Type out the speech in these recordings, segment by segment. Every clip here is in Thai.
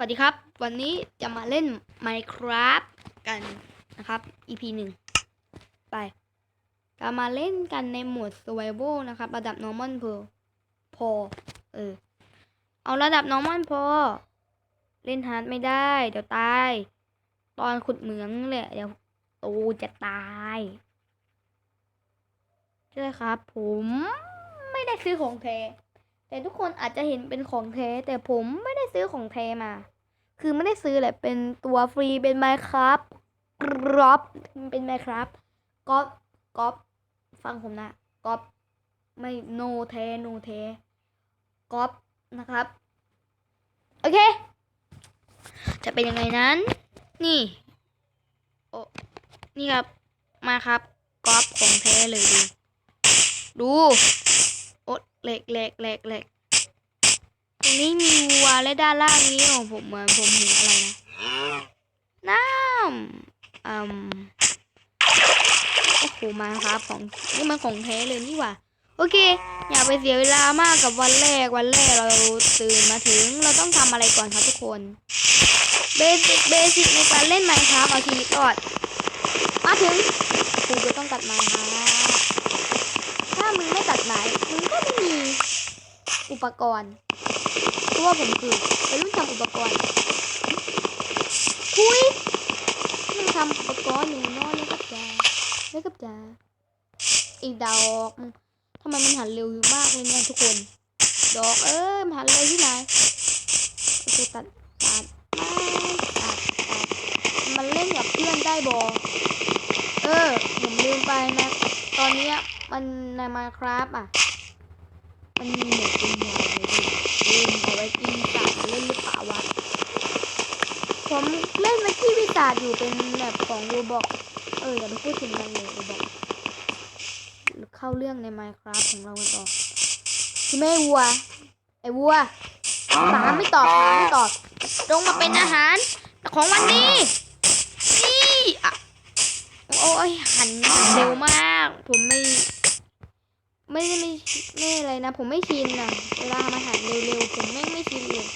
วัสดีครับ วันนี้จะมาเล่น Minecraft กันนะครับ EP หนึ่งไปจะมาเล่นกันในโหมด Survival นะครับ ระดับ Normal พอพอเออ เอาระดับ Normal พอ เล่นฮาร์ดไม่ได้ เดี๋ยวตาย ตอนขุดเหมืองแหละเดี๋ยวตูจะตายใช่ครับ ผมไม่ได้ซื้อของแท้แต่ทุกคนอาจจะเห็นเป็นของแท้แต่ผมไม่ ซื้อของแท้มา คือไม่ได้ซื้อแหละ เป็นตัวฟรีเป็นไมครับกรอบเป็นไมครับก๊อปก๊อปฟังผมนะก๊อปไม่โนแท้โนแท้ก๊อปนะครับ โอเค จะเป็นยังไงนั้น นี่โอ้นี่ครับมาครับก๊อปของแท้เลยดู ดูโอ๊ตเหล็กเหล็กเหล็กเหล็ก รงนี้มีวัวและด้านล่างนี้ของผมเหมือนผมเห็นอะไรนะน้ำอืมโอ้โหมาครับของนี่มันของแท้เลยนี่หว่าโอเค อย่าไปเสียเวลามากกับวันแรกวันแรกเราตื่นมาถึงเราต้องทำอะไรก่อนครับทุกคนเบสิกเบสิกในการเล่นไมครับเอาชีวิตรอดมาถึงกูจะต้องตัดไม้ครับถ้ามึงไม่ตัดไม้มึงก็ไม่มีอุปกรณ์ ราะว่าผมคือเป็นรุ่นทำอุปกรณ์ทุยมึงทำอุปกรณ์หนูนอนเล่นกับจาเล่นกับจาอีกดอกทำไมมันหันเร็วอยู่มากเลยเนี่ยทุกคน ดอกเอ้ยมันหันเร็วที่ไหนโอเคตัดตัดตัดตัดมันเล่นกับเพื่อนได้บอเออผมลืมไปนะ ตอนนี้มันใน Minecraft อะ มันมีหมดเป็นยาวเลย ล่นเอาไว้กินสัตว์เล่นหรือเปล่าวะผมเล่นมาที่วิสาดอยู่เป็นแบบของโรบอกเอออย่าไปพูดถึงมันเลยโรบอกเข้าเรื่องใน Minecraft ของเรากันต่อคือแม่วัว ไอ้วัวถามไม่ตอบถามไม่ตอบจงมาเป็นอาหารของวันนี้นี่อะโอ้ยหันเร็วมาก ผมไม่ ไม่ได้ไม่ไม่อะไรนะ ผมไม่ชินอะ เวลาทำอาหารเร็วๆ ผมไม่ไม่ชินเลย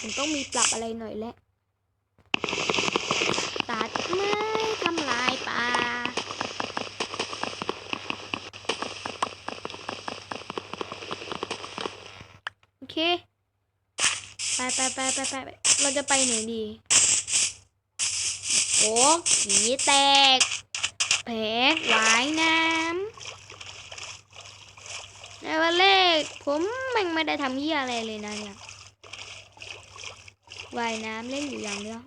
ผมต้องมีปรับอะไรหน่อยแหละตัดไม้ทำลายป่าโอเค ไปไปไปไปไปไปเราจะไปไหนดีโอ้ขีแตก แผลหวายน้ำในวันแรกผมแม่งไม่ได้ทำเหี้ยอะไรเลยนะเนี่ยว่ายน้ำเล่นอยู่อย่างเดียว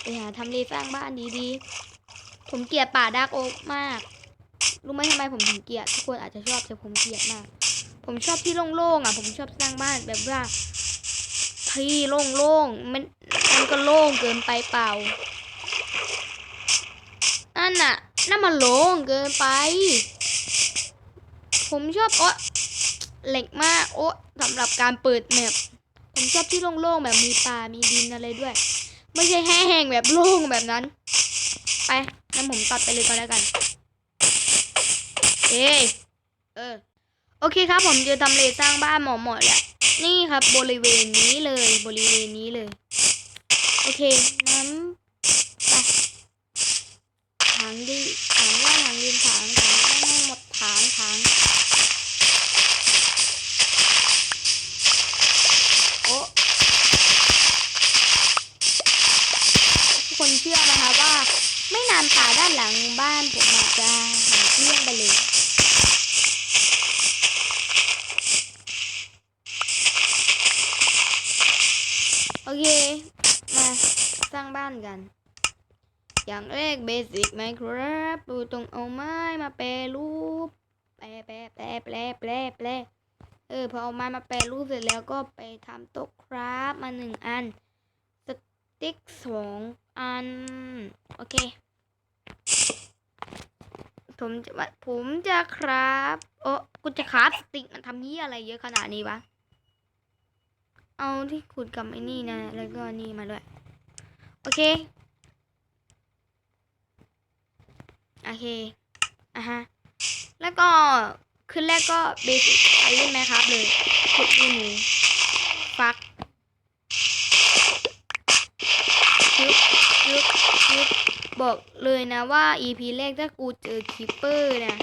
ไปหาทำเลสร้างบ้านดีๆ ผมเกลียดป่าดาร์กโอ๊กมาก รู้ไหมทำไมผมถึงเกลียดทุกคนอาจจะชอบแต่ผมเกลียดมาก ผมชอบที่โล่งๆอะ ผมชอบสร้างบ้านแบบว่าที่โล่งๆมันมันก็โล่งเกินไปเปล่านั่นน่ะ นั่นมันโล่งเกินไป ผมชอบโอ๊ะเหล็กมากโอ๊ะสำหรับการเปิดแมปผมชอบที่โล่งๆแบบมีป่ามีดินอะไรด้วย ไม่ใช่แห้งๆแบบโล่งแบบนั้น ไปงั้นผมตัดไปเลยก็แล้วกัน เอ้เออ โอเคครับ ผมจะทำเลสร้างบ้านหมอหมอแหละนี่ครับ บริเวณนี้เลยบริเวณนี้เลย โอเคนั้นไปถางดีถางว่าถางดินถางถางให้หมดถางถางโอ้ทุกคนเชื่อไหมคะว่า ไม่นานป่าด้านหลัง บ้านผมอาจจะหาเกลี้ยงไปเลยโอเค มาสร้างบ้านกัน อย่างแรกเบสิกไหมครับดูตรงเอาไม้มาแปรรูป แปรแปรแปรแปรแปรแปรเออพอเอาไม้มาแปรรูปเสร็จแล้วก็ไปทำโต๊ะครับมาหนึ่งอัน สติ๊กสองอัน โอเค ผมจะว่าผมจะครับโอ้กูจะครับสติกมันทำยี่อะไรเยอะขนาดนี้วะ เอาที่ขุดกับไอ้นี่นะ แล้วก็นี่มาด้วย โอเค โอเค อะฮะ แล้วก็ขึ้นแรกก็เบสิกไปเล่นไหมครับเลยขุดดูหนู ฟักยึบยึบยึ บอกเลยนะว่า EP แรกถ้ากูเจอคิปเปอร์นะ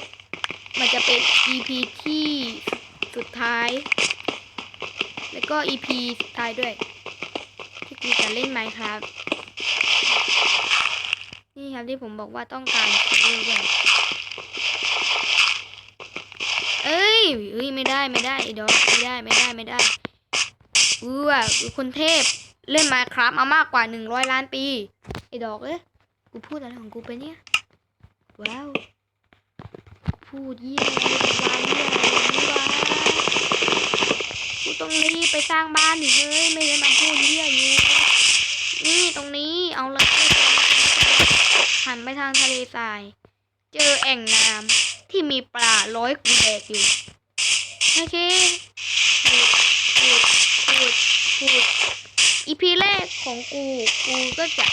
มันจะเป็น EP ที่สุดท้าย แล้วก็ EP สุดท้ายด้วย ที่กูจะเล่นไหมครับ นี่ครับที่ผมบอกว่าต้องการคิปเปอร์ด้วยเอ้ยเอ้ย ไม่ได้ ไม่ได้ไอ้ดอกไม่ได้ ไม่ได้ ไม่ได้อือว่ะคนเทพ เล่นมาครับมามากกว่าหนึ่งร้อยล้านปี ไอ้ดอกเอ้ย กูพูดอะไรของกูไปเนี่ย ว้าว พูดเยี่ยอะไรวางเยี่ยอะไรนี่วะกูต้องรีบไปสร้างบ้านดิเฮ้ย ไม่ได้มาพูดเยี่ยอยู่นี่ตรงนี้ เอาเลยหันไปทางทะเลทราย เจอแอ่งน้ำที่มีปลาร้อยกูแดกอยู่ โอเคพูดพูดพูดพูดอีพีแรกของกู กูก็จะ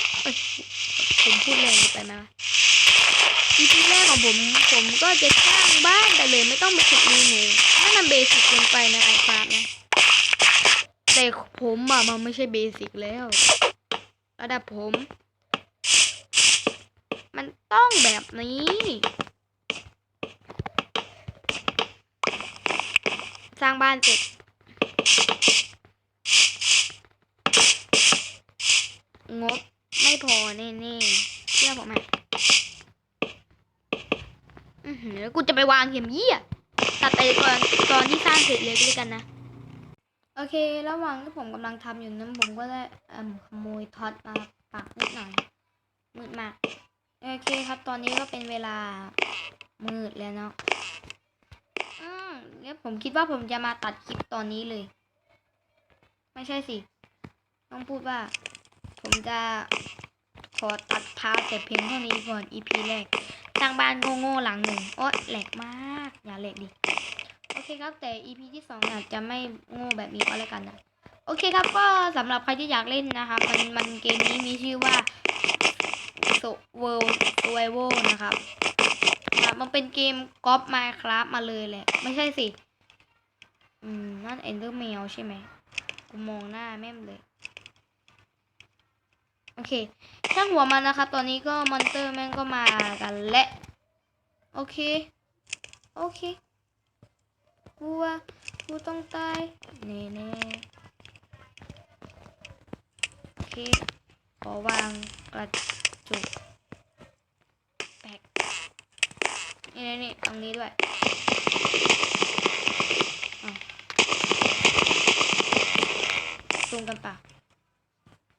ผมพูดแรงไปไหมวะอีพีแรกของผมผมก็จะสร้างบ้านแต่เลยไม่ต้องไปขุดรูหนูนั่นมันเบสิกเกินไปนะไอ้ครับนะแต่ผมอะมันไม่ใช่เบสิกแล้ว ระดับผม มันต้องแบบนี้สร้างบ้านเสร็จ งบไม่พอแน่ๆเชื่อผมไหมอือหือแล้วกูจะ ไปวางเข็มยี่อะตัดไปตอนตอนที่สร้างเสร็จเลยก็แล้วกันนะ โอเค ระหว่างที่ผมกำลังทำอยู่นั้นผมก็ได้ขโมยท็อตมาปักนิดหน่อยมืดมากโอเคครับตอนนี้ก็เป็นเวลามืดแล้วเนาะอืมแล้วผมคิดว่าผมจะมาตัดคลิปตอนนี้เลย ไม่ใช่สิ ต้องพูดว่า ผมจะขอตัดพาร์ทแต่เพียงเท่านี้ก่อน EP แรก สร้างบ้านโง่ๆหลังหนึ่งโอ๊ยแหลกมากอย่าแหลกดิโอเคครับแต่ EP ที่สองอาจจะไม่โง่แบบนี้ก็แล้วกันนะโอเคครับก็สำหรับใครที่อยากเล่นนะคะมันมันเกมนี้มีชื่อว่า So World Survival นะครับนะมันเป็นเกมก๊อปมาครับมาเลยแหละ ไม่ใช่สิ อืม นั่น Enderman ใช่ไหมกูมองหน้าแม่มเลย โอเคช่างหัวมันนะครับ ตอนนี้ก็มอนเตอร์แม่งก็มากันและโอเค โอเคกูว่ากูต้องตายแน่แน่ๆโอเค ขอวางกระจุกแปกนี่นี่นี่ตรงนี้ด้วยอ้าวตรงกันปะ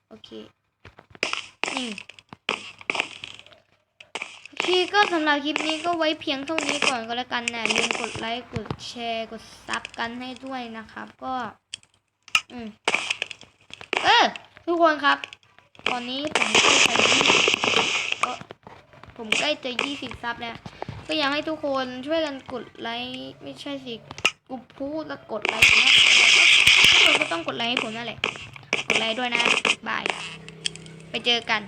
โอเค นี่โอเคก็สำหรับคลิปนี้ก็ไว้เพียงเท่านี้ก่อนก็แล้วกันนะลืมกดไลค์กดแชร์กดซับกันให้ด้วยนะครับ ก็ อืมเออทุกคนครับ ตอนนี้ผมใกล้จะยี่เออผมใกล้จะยี่สิบซับแล้วก็อยากให้ทุกคนช่วยกันกดไลค์ไม่ใช่สิกูพูดแล้วกดไลค์นะทุกคนก็ต้องกดไลค์ให้ผมนั่นแหละกดไลค์ด้วยนะบาย ไปเจอกัน